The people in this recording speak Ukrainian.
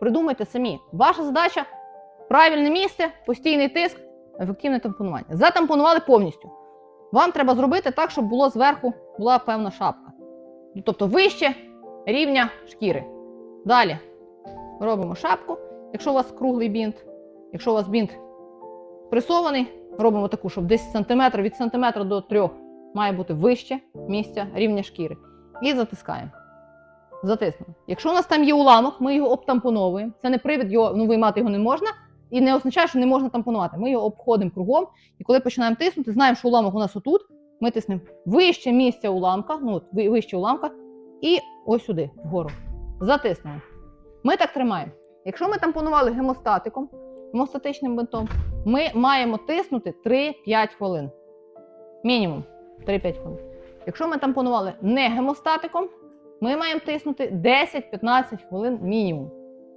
придумайте самі. Ваша задача правильне місце, постійний тиск, ефективне тампонування. Затампонували повністю. Вам треба зробити так, щоб було зверху була певна шапка. Ну, Тобто вище рівня шкіри. Далі робимо шапку. Якщо у вас круглий бінт, якщо у вас бінт пресований, робимо таку, щоб десь сантиметр від сантиметра до трьох має бути вище місця рівня шкіри. І затискаємо. Затиснули. Якщо у нас там є уламок, ми його обтампоновуємо. Це не привід, його, ну виймати його не можна. І не означає, що не можна тампонувати. Ми його обходимо кругом, і коли починаємо тиснути, знаємо, що уламок у нас отут. Ми тиснемо вище місця уламка, ну вище уламка, і ось сюди, вгору. Затиснули. Ми так тримаємо. Якщо ми тампонували гемостатиком, гемостатичним бинтом, ми маємо тиснути 3-5 хвилин. Мінімум 3-5 хвилин. Якщо ми тампонували не гемостатиком, ми маємо тиснути 10-15 хвилин мінімум.